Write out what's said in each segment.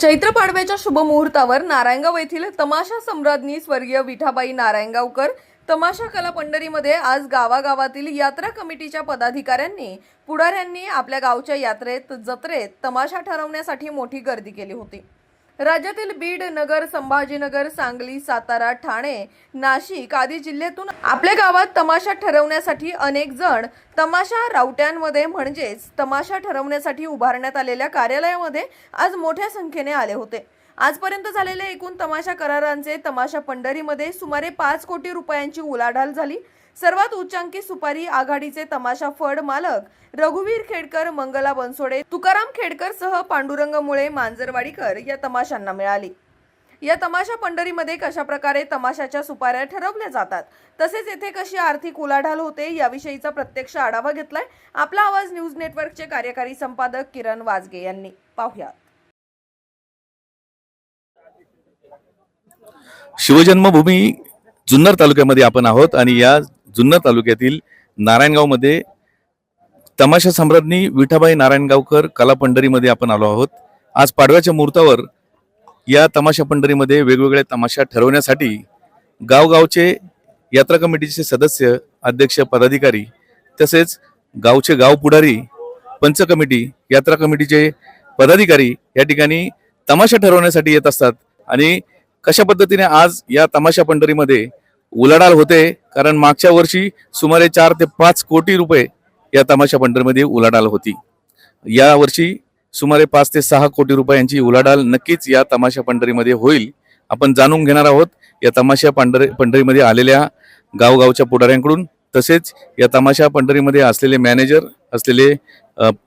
चैत्र पाडव्याच्या शुभमुहूर्तावर नारायणगाव येथील तमाशा सम्राज्ञी स्वर्गीय विठाबाई नारायणगावकर तमाशा कला पंढरीमध्ये आज गावागावातील यात्रा कमिटीच्या पदाधिकाऱ्यांनी पुढाऱ्यांनी आपल्या गावच्या यात्रेत जत्रेत तमाशा ठरवण्यासाठी मोठी गर्दी केली होती. राज्यातील बीड नगर संभाजीनगर सांगली सातारा ठाणे नाशिक आदी जिल्ह्यातून आपल्या गावात तमाशा ठरवण्यासाठी अनेक जण तमाशा रावट्यांमध्ये म्हणजेच तमाशा ठरवण्यासाठी उभारण्यात आलेल्या कार्यालयामध्ये आज मोठ्या संख्येने आले होते. आजपर्यंत झालेल्या एकूण तमाशा करारांचे तमाशा पंढरीमध्ये सुमारे पाच कोटी रुपयांची उलाढाल झाली. सर्वात उच्चांकी सुपारी आघाडीचे तमाशा फड मालक रघुवीर खेडकर मंगला बनसोडे तुकाराम खेडकर सह पांडुरंग मुळे मांजरवाडीकर या तमाशांना मिळाली. या तमाशा पंढरीमध्ये कशा प्रकारे तमाशाच्या सुपाऱ्या ठरवल्या जातात? तसेच येथे कशी आर्थिक उलाढाल होते? याविषयीचा प्रत्यक्ष आढावा घेतलाय आपला आवाज न्यूज नेटवर्कचे कार्यकारी संपादक किरण वाजगे यांनी. पाहुयात. शिवजन्मभूमी जुन्नर तालुक्यामध्ये आपण आहोत आणि या जुन्नर तालुक्यातील नारायणगावमध्ये तमाशा सम्राज्ञी विठाबाई नारायणगावकर कला पंढरीमध्ये आपण आलो आहोत. आज पाडव्याच्या मुहूर्तावर या तमाशा पंढरीमध्ये वेगवेगळ्या तमाशा ठरवण्यासाठी गावगावचे यात्रा कमिटीचे सदस्य अध्यक्ष पदाधिकारी तसेच गावचे गाव पुढारी पंच कमिटी यात्रा कमिटीचे पदाधिकारी या ठिकाणी तमाशा ठरवण्यासाठी येत असतात. आणि कशा पद्धतीने आज या तमाशा पंढरीमध्ये उलाढाल होते कारण मागच्या वर्षी सुमारे चार ते पाच कोटी रुपये या तमाशा पंढरीमध्ये उलाढाल होती. या वर्षी सुमारे पाच ते सहा कोटी रुपयांची उलाढाल नक्कीच या तमाशा पंढरीमध्ये होईल. आपण जाणून घेणार आहोत या तमाशा पंढरी पंढरीमध्ये आलेल्या गावगावच्या पुढाऱ्यांकडून. तसेच या तमाशा पंढरीमध्ये असलेले मॅनेजर असलेले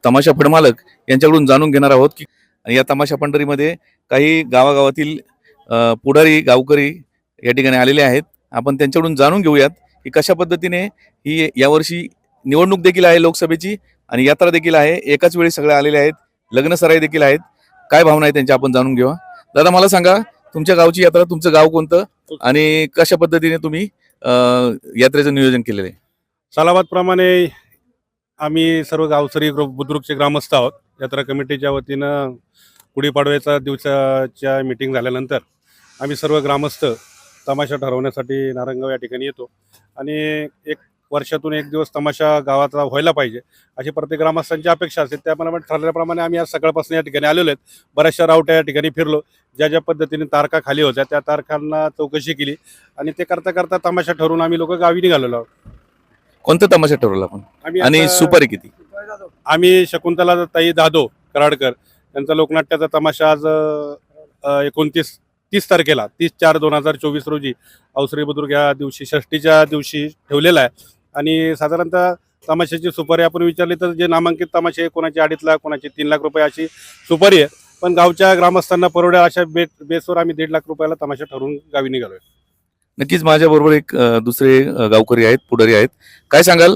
तमाशा फडमालक यांच्याकडून जाणून घेणार आहोत की या तमाशा पंढरीमध्ये काही गावागावातील पुढारी गावकरी या ठिकाणी आलेले आहेत. आपण त्यांच्याकडून जाणून घेऊयात की कशा पद्धतीने ही यावर्षी निवडणूक देखील आहे लोकसभेची आणि यात्रा देखील आहे. एकाच वेळी सगळ्या आलेले आहेत. लग्न सराई देखील आहेत. काय भावना आहे त्यांच्या? आपण जाणून घेऊया. दादा मला सांगा तुमच्या गावची यात्रा तुमचं गाव कोणतं? आणि कशा पद्धतीने तुम्ही यात्रेचं नियोजन केलेलं आहे? सालाबादप्रमाणे आम्ही सर्व गावसरी बुद्रुकचे ग्रामस्थ आहोत. यात्रा कमिटीच्या वतीनं गुढीपाडव्याचा दिवसाच्या मीटिंग झाल्यानंतर आम्ही सर्व ग्रामस्थ तमाशा ठरवण्यासाठी नारंगाव या ठिकाणी येतो. आणि एक वर्षातून एक दिवस तमाशा गावाचा व्हायला पाहिजे अशी प्रत्येक ग्रामस्थांची अपेक्षा असते. त्याप्रमाणे ठरल्याप्रमाणे आम्ही आज सकाळपासून या ठिकाणी आलेलो आहेत. बऱ्याचशा रावट्या या ठिकाणी फिरलो. ज्या ज्या पद्धतीने तारखा खाली होत्या त्या तारखांना चौकशी केली आणि ते करता करता तमाशा ठरवून आम्ही लोक गावी निघालेलो आहोत. कोणतं तमाशा ठरवला आपण? आम्ही आणि आता- सुपारी किती? आम्ही शकुंतला ताई दादो कराडकर. यांचा लोकनाट्याचा तमाशा आज एकोणतीस तीस तारखेला तीस चार दोन हजार चोवीस रोजी अवसरी बुद्रुक या दिवशी षष्टीच्या दिवशी ठेवलेला आहे. आणि साधारणतः तमाशाची सुपारी आपण विचारली तर जे नामांकित तमाशे आहे, कोणाची अडीच लाख कोणाची तीन लाख रुपये अशी सुपारी आहे. पण गावच्या ग्रामस्थांना परवड्या अशा बेट बेसवर आम्ही दीड लाख रुपयाला तमाशा ठरवून गावी निघालोय. नक्कीच माझ्याबरोबर एक दुसरे गावकरी आहेत पुढारी आहेत. काय सांगाल?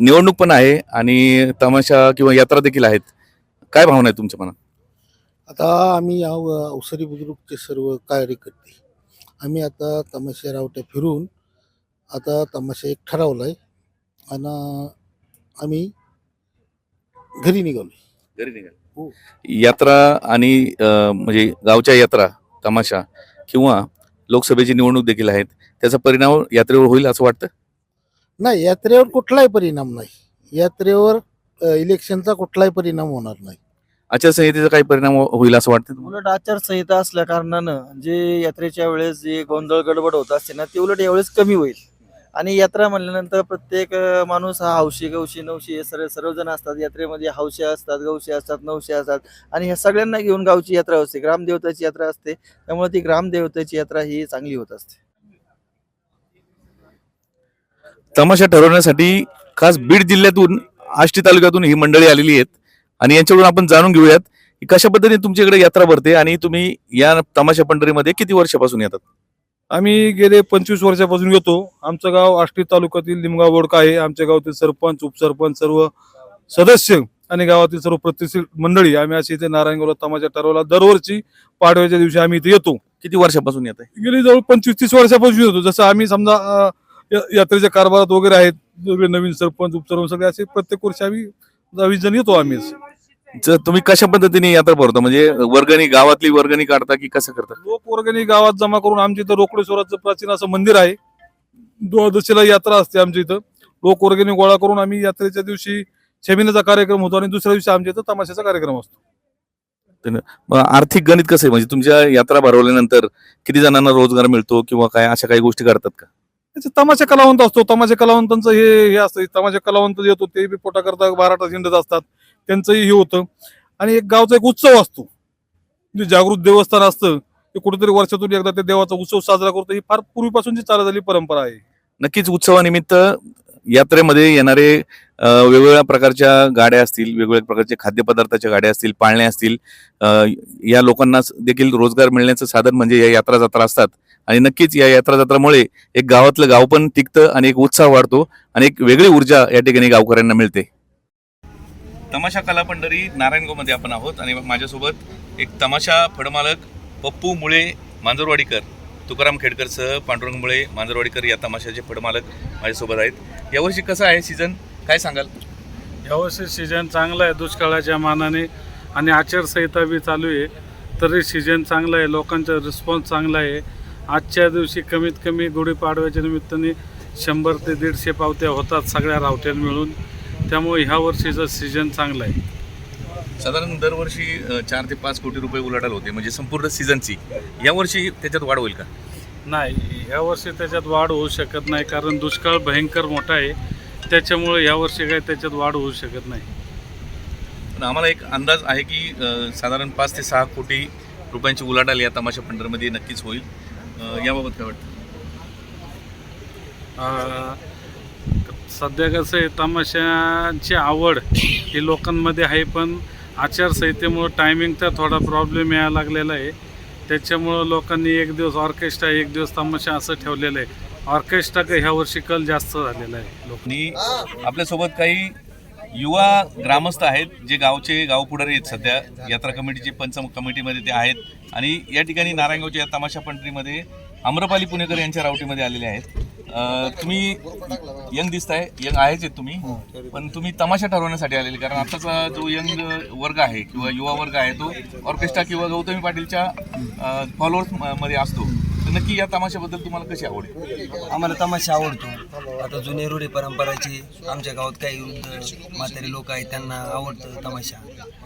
निवडणूक पण आहे आणि तमाशा किंवा यात्रा देखील आहेत. काय भावना आहे तुमच्या मनात? आता आम्ही या अवसरी बुद्रुकचे सर्व कार्यकर्ते आम्ही आता तमाशा रावट्या फिरून आता तमाशा एक ठरवला आहे आणि आम्ही घरी निघालो हो. यात्रा आणि अ, म्हणजे गावच्या यात्रा तमाशा किंवा लोकसभेची निवडणूक देखील आहेत त्याचा परिणाम यात्रेवर होईल असं वाटतं? नाही यात्रेवर कुठलाही परिणाम नाही. यात्रेवर अ, इलेक्शनचा कुठलाही परिणाम होणार नाही. आचारसंहितेचा काही परिणाम हो- होईल असं वाटतं? उलट आचारसंहिता असल्या कारणानं जे यात्रेच्या वेळेस जे गोंधळ गडबड होत असते ना ते उलट यावेळेस कमी होईल. आणि यात्रा म्हणल्यानंतर प्रत्येक माणूस हा हौशी गौशी नवशी हे सर्व सर्वजण असतात. यात्रेमध्ये हौशी असतात गौशी असतात नवशी असतात. आणि ह्या सगळ्यांना घेऊन गावची यात्रा असते. ग्रामदेवताची यात्रा असते. त्यामुळे ती ग्रामदेवतेची यात्रा ही चांगली होत असते. तमाशा ठरवण्यासाठी खास बीड जिल्ह्यातून आष्टी तालुक्यातून ही मंडळी आलेली आहेत. आणि यांच्याकडून आपण जाणून घेऊयात की कशा पद्धतीने तुमच्याकडे यात्रा भरते आणि तुम्ही या तमाशा पंढरीमध्ये किती वर्षापासून येतात? आम्ही गेले पंचवीस वर्षापासून येतो. आमचं गाव आष्टी तालुक्यातील लिमगाव बोडका आहे. आमच्या गावातील सरपंच उपसरपंच सर्व सदस्य आणि गावातील सर्व प्रतिष्ठित मंडळी आम्ही अशी इथे नारायणगावला तमाशा ठरवला. दरवर्षी पाडव्याच्या दिवशी आम्ही इथे येतो. किती वर्षापासून येत आहे? गेली जवळ पंचवीस तीस वर्षापासून येतो. जसं आम्ही समजा यात्रेच्या कारभारात वगैरे आहेत नवीन सरपंच उपसरपंच सगळे असे प्रत्येक वर्षी आम्ही वीस जण येतो आम्ही जर तुम्ही कशा पद्धतीने यात्रा भरता? म्हणजे वर्गणी गावातली वर्गणी काढता की कसं करता? लोक वर्गणी गावात जमा करून आमच्या इथं रोकडेश्वराचं प्राचीन असं मंदिर आहे. द्वादशीला यात्रा असते आमच्या इथं. लोक वर्गणी गोळा करून आम्ही यात्रेच्या दिवशी छबिनाचा कार्यक्रम होतो आणि दुसऱ्या दिवशी आमच्या इथं तमाशाचा कार्यक्रम असतो. मग आर्थिक गणित कसं आहे? म्हणजे तुमच्या यात्रा भरवल्यानंतर किती जणांना रोजगार मिळतो किंवा काय अशा काही गोष्टी करतात का? त्याचे तमाशा कलावंत असतो. तमाशा कलावंतांचं हे हे असतं. तमाशा कलावंत जे येतो ते बी पोटा करता बाराटा हिंडत असतात. त्यांचंही हे होतं. आणि एक गावचा एक उत्सव असतो. जे जागृत देवस्थान असतं ते कुठेतरी वर्षातून एकदा ते देवाचा उत्सव साजरा करतो. ही फार पूर्वीपासूनची चालत आलेली परंपरा आहे. नक्कीच उत्सवानिमित्त यात्रेमध्ये येणारे वेगवेगळ्या प्रकारच्या गाड्या असतील वेगवेगळ्या प्रकारचे खाद्यपदार्थाच्या गाड्या असतील पाळण्या असतील या लोकांना देखील रोजगार मिळण्याचं साधन म्हणजे या यात्रा जत्रा असतात. आणि नक्कीच या यात्रा जत्रामुळे एक गावातलं गाव पण टिकतं आणि एक उत्साह वाढतो आणि एक वेगळी ऊर्जा या ठिकाणी गावकऱ्यांना मिळते. तमाशा कला पंढरी नारायणगावमध्ये आपण आहोत आणि माझ्यासोबत एक तमाशा फडमालक पप्पू मुळे मांजरवाडीकर तुकाराम खेडकरसह पांडुरंग मुळे मांजरवाडीकर या तमाशाचे फडमालक माझ्यासोबत आहेत. यावर्षी कसं आहे सीझन काय सांगाल? यावर्षी सीजन चांगला आहे दुष्काळाच्या मानाने आणि आचारसंहिता बी चालू आहे. तरी सीजन चांगला आहे लोकांचा रिस्पॉन्स चांगला आहे. आजच्या दिवशी कमीत कमी गुढीपाडव्याच्या निमित्ताने शंभर ते दीडशे पावत्या होतात सगळ्या रावट्यां मिळून. त्यामुळे ह्या वर्षीचा सीजन चांगला आहे. साधारण दरवर्षी चार ते पाच कोटी रुपये उलाढाल होते. म्हणजे संपूर्ण सीझनची यावर्षी त्याच्यात वाढ होईल का? नाही ह्या वर्षी त्याच्यात वाढ होऊ शकत नाही. कारण दुष्काळ भयंकर मोठा आहे. त्याच्यामुळे यावर्षी काही त्याच्यात वाढ होऊ शकत नाही. पण आम्हाला एक अंदाज आहे की अ, साधारण पाच ते सहा कोटी रुपयांची उलाढाल या तमाशा पंढरमध्ये नक्कीच होईल. अ, याबाबत काय वाटतं? अं, सध्या कसं आहे तमाशाची आवड ही लोकांमध्ये आहे पण आचारसंहितेमुळं टायमिंगचा थोडा प्रॉब्लेम यायला लागलेला आहे. त्याच्यामुळं लोकांनी एक दिवस ऑर्केस्ट्रा एक दिवस तमाशा असं ठेवलेलं आहे. ऑर्केस्ट्रा काही ह्या वर्षी कल जास्त झालेला आहे लोकांनी. आपल्यासोबत काही युवा ग्रामस्थ आहेत जे गावचे गाव पुढारी आहेत सध्या. यात्रा कमिटीचे पंच कमिटीमध्ये ते आहेत. आणि या ठिकाणी नारायणगावच्या या तमाशा पंढरीमध्ये आम्रपाली पुणेकर यांच्या रावटीमध्ये आलेले आहेत. तुम्ही यंग दिसताय यंग आहेच आहेत तुम्ही. पण तुम्ही तमाशा ठरवण्यासाठी आलेले कारण आताचा जो यंग वर्ग आहे किंवा युवा वर्ग आहे तो ऑर्केस्ट्रा किंवा गौतमी पाटीलच्या फॉलोअर्समध्ये असतो. तर नक्की या तमाशाबद्दल तुम्हाला कशी आवड आम्हाला तमाशा आवडतो. आता जुने रूढी परंपराचे आमच्या गावात काही वृद्ध म्हातारे लोक आहेत त्यांना आवडतं तमाशा.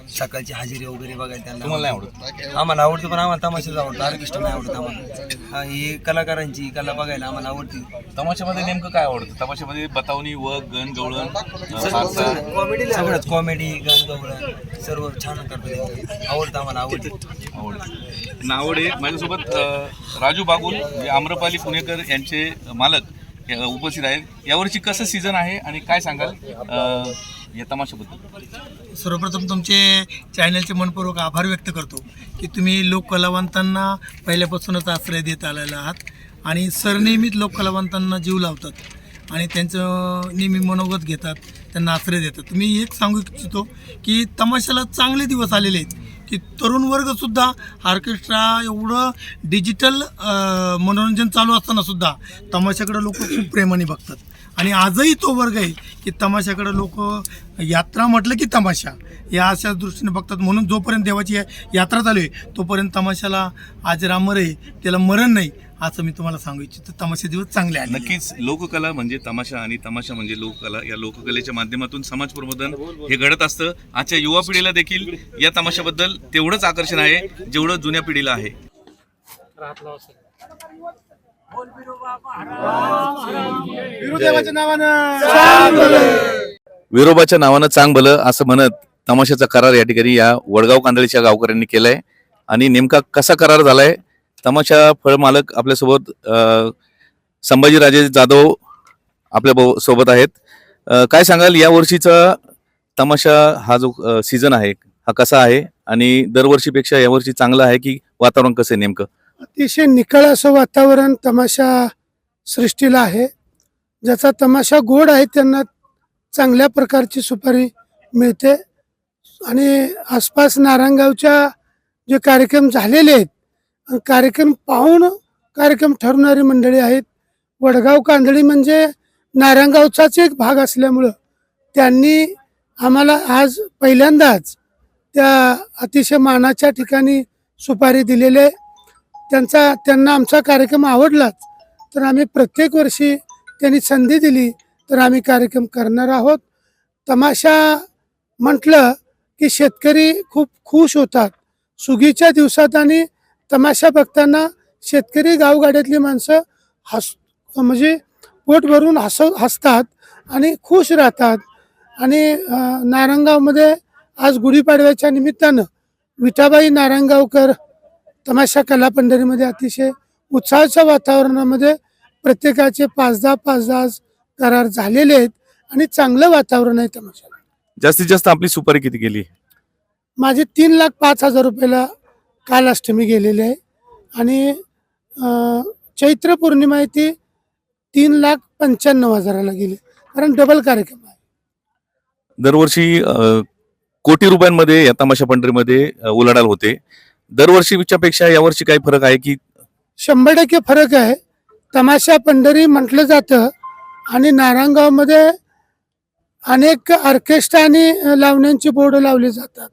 सकाळची हजेरी वगैरे बघायला त्यांना तुम्हाला नाही आवडत? आम्हाला आवडतं पण आम्हाला तमाशाच आवडतं. ऑर्केस्ट्रा नाही आवडत आम्हाला. हा, ही कलाकारांची कला बघायला आम्हाला आवडते. तमाशामध्ये नेमकं काय आवडतं? तमाशामध्ये बतावणी व गण गवळण फारसा? सगळंच कॉमेडी गाण गवळण सर्व छान करतो. आवडतं आम्हाला आवडतं. आवडतं. नावड आहे माझ्यासोबत अं, राजू बागुल जे आम्रपाली पुणेकर यांचे मालक हे, उपस्थित आहेत. यावर्षी कसं सीझन आहे आणि काय सांगाल? अं, या तमाशाबद्दल. सर्वप्रथम तुमचे चॅनलचे मनपूर्वक आभार व्यक्त करतो की तुम्ही लोककलावंतांना पहिल्यापासूनच आश्रय देत आलेला आहात आणि सरनियमित लोककलावंतांना जीव लावतात आणि त्यांचं नेहमी मनोगत घेतात त्यांना आश्रय देतात. तुम्ही एक सांगू इच्छितो की तमाशाला चांगले दिवस आलेले आहेत की तरुण वर्गसुद्धा ऑर्केस्ट्रा एवढं डिजिटल मनोरंजन चालू असताना सुद्धा तमाशाकडे लोक खूप प्रेमाने बघतात. आणि आजही तो वर्ग आहे की तमाशाकडे लोक यात्रा म्हटलं की तमाशा. या अशा दृष्टीने बघतात. म्हणून जोपर्यंत देवाची यात्रा चालू आहे तोपर्यंत तमाशाला आज रामर आहे त्याला मरण नाही असं मी तुम्हाला सांगू इच्छितो. तमाशे दिवस चांगले आले नक्कीच लोककला म्हणजे तमाशा आणि तमाशा म्हणजे लोककला. या लोककलेच्या माध्यमातून समाज प्रबोधन हे घडत असतं. आजच्या युवा पिढीला देखील या तमाशाबद्दल तेवढंच आकर्षण आहे जेवढं जुन्या पिढीला आहे. विरोबाच्या नावानं चांग भलं असं म्हणत तमाशाचा करार या ठिकाणी या वडगाव कांदळीच्या गावकऱ्यांनी केलाय. आणि नेमका कसा करार झालाय? तमाशा फळमालक आपल्यासोबत अं, संभाजीराजे जाधव आपल्या बो- सोबत आहेत. काय सांगाल? या वर्षीचा तमाशा हा जो सीझन आहे हा कसा आहे? आणि दरवर्षीपेक्षा यावर्षी चांगला आहे की वातावरण कसं आहे नेमकं? अतिशय निकळ असं वातावरण तमाशा सृष्टीला आहे. ज्याचा तमाशा गोड आहे त्यांना चांगल्या प्रकारची सुपारी मिळते. आणि आसपास नारायणगावच्या जे कार्यक्रम झालेले आहेत कार्यक्रम पाहून कार्यक्रम ठरवणारी मंडळी आहेत. वडगाव कांदळी म्हणजे नारायणगावचाच एक भाग असल्यामुळं त्यांनी आम्हाला आज पहिल्यांदाच त्या अतिशय मानाच्या ठिकाणी सुपारी दिलेले आहे. त्यांचा त्यांना आमचा कार्यक्रम आवडलाच तर आम्ही प्रत्येक वर्षी त्यांनी संधी दिली तर आम्ही कार्यक्रम करणार आहोत. तमाशा म्हटलं की शेतकरी खूप खुश होतात. सुगीच्या दिवसात आणि तमाशा बघताना शेतकरी गावगाड्यातली माणसं हस म्हणजे पोट भरून हस हसतात आणि खुश राहतात. आणि नारंगावमध्ये आज गुढीपाडव्याच्या निमित्तानं विठाबाई नारायणगावकर तमाशा कला पंढरीमध्ये अतिशय उत्साहाच्या वातावरणामध्ये प्रत्येकाचे पाच दहा पाच दहा करार झालेले आहेत आणि चांगलं वातावरण आहे तमाशाला. जास्तीत जास्त आपली सुपारी किती गेली? माझे तीन लाख पाच हजार रुपयाला काल अष्टमी गेलेली आहे. आणि अं, चैत्र पौर्णिमा आहे ती तीन लाख पंच्याण्णव हजाराला गेली. कारण डबल कार्यक्रम आहे. दरवर्षी अ, कोटी रुपयांमध्ये या तमाशा पंढरीमध्ये अ, उलाढाल होते. दरवर्षीच्या पेक्षा यावर्षी काही फरक आहे की शंभर टक्के फरक आहे. तमाशा पंढरी म्हटलं जातं आणि नारायणगावमध्ये अनेक ऑर्केस्ट्रा आणि लावण्यांची बोर्ड लावली जातात.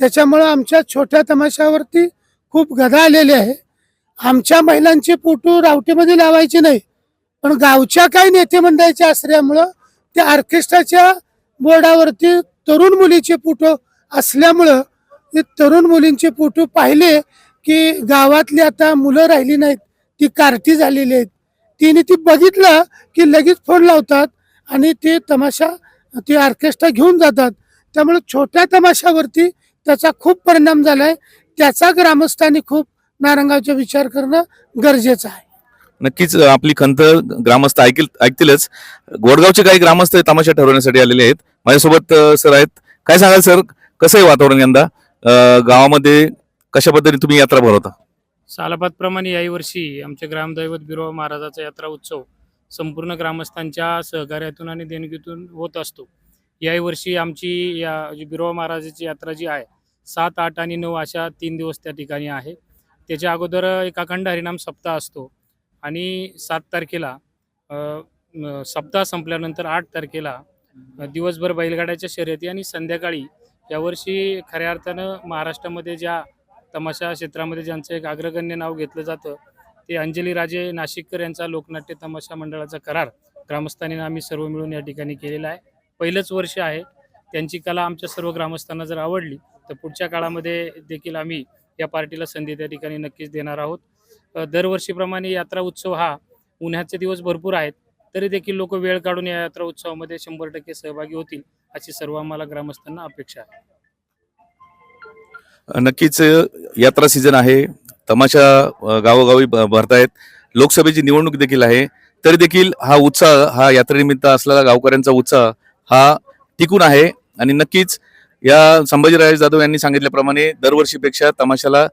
त्याच्यामुळं आमच्या छोट्या तमाशावरती खूप गदा आलेली आहे. आमच्या महिलांचे फोटो रावटीमध्ये लावायचे नाही पण गावच्या काही नेते मंडळाच्या असल्यामुळं त्या ऑर्केस्ट्राच्या बोर्डावरती तरुण मुलीचे फोटो असल्यामुळं तरुण मुलींचे फोटो पाहिले की गावातली आता मुलं राहिली नाहीत ती कार्टी झालेली आहेत. तिने ती बघितलं की लगेच फोन लावतात आणि ते तमाशा ते ऑर्केस्ट्रा घेऊन जातात. त्यामुळे छोट्या तमाशावरती त्याचा खूप परिणाम झालाय. त्याचा ग्रामस्थांनी खूप नारंगावचा विचार करणं गरजेचं आहे. नक्कीच आपली खंत ग्रामस्थ ऐकल ऐकतीलच. गोडगावचे काही ग्रामस्थ तमाशा ठरवण्यासाठी आलेले आहेत. माझ्यासोबत सर आहेत. काय सांगाल सर? कसं आहे वातावरण यंदा? गावामध्ये कशा पद्धतीने तुम्ही यात्रा भरवता? सालाबादप्रमाणे याही वर्षी आमचे ग्रामदैवत बिरोबा महाराजाचा यात्रा उत्सव संपूर्ण ग्रामस्थांच्या सहकार्यातून आणि देणगीतून होत असतो. याही वर्षी आमची या जी बिरोबा महाराजाची यात्रा जी आहे सात आठ आणि नऊ अशा तीन दिवस त्या ठिकाणी आहे. त्याच्या अगोदर एक अखंड हरिनाम सप्ताह असतो आणि सात तारखेला सप्ताह संपल्यानंतर आठ तारखेला दिवसभर बैलगाड्याच्या शर्यती आणि संध्याकाळी यावर्षी खऱ्या अर्थानं महाराष्ट्रामध्ये ज्या तमाशा क्षेत्रामध्ये ज्यांचं एक अग्रगण्य नाव घेतलं जातं ते अंजली राजे नाशिककर यांचा लोकनाट्य तमाशा मंडळाचा करार ग्रामस्थांनी आम्ही सर्व मिळून या ठिकाणी केलेला आहे. पहिलंच वर्ष आहे. त्यांची कला आमच्या सर्व ग्रामस्थांना जर आवडली तर पुढच्या काळामध्ये देखील आम्ही या पार्टीला संधी त्या ठिकाणी नक्कीच देणार आहोत. दरवर्षीप्रमाणे यात्रा उत्सव हा उन्हाचे दिवस भरपूर आहेत तरी देखील लोक वेळ काढून या यात्रा उत्सवामध्ये शंभर टक्के सहभागी होतील. अशी सर्व आम्हाला ग्रामस्थांना अपेक्षा आहे. नक्कीच यात्रा सीझन आहे. तमाशा गावोगावी भरतायत. लोकसभेची निवडणूक देखील आहे. तरी देखील हा उत्साह हा यात्रेनिमित्त असलेला गावकऱ्यांचा उत्साह हा टिकून आहे. आणि नक्कीच या संभाजीराजे जाधव यांनी सांगितल्याप्रमाणे दरवर्षीपेक्षा तमाशाला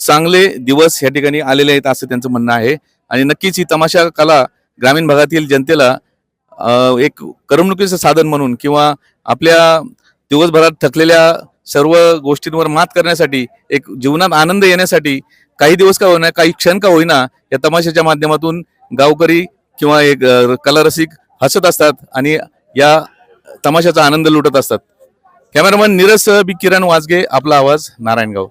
चांगले दिवस या ठिकाणी आलेले आहेत असं त्यांचं म्हणणं आहे. आणि नक्कीच ही तमाशा कला ग्रामीण भागातील जनतेला एक करमणुकीचं साधन म्हणून किंवा आपल्या दिवसभरात थकलेल्या सर्व गोष्टींवर मात करण्यासाठी एक जीवनात आनंद येण्यासाठी काही दिवस का होईना काही क्षण का होईना या तमाशाच्या माध्यमातून गावकरी किंवा एक कलारसिक हसत असतात आणि या तमाशाचा आनंद लुटत असतात. कॅमेरामन नीरज सह बी किरण वाजगे आपला आवाज नारायणगाव.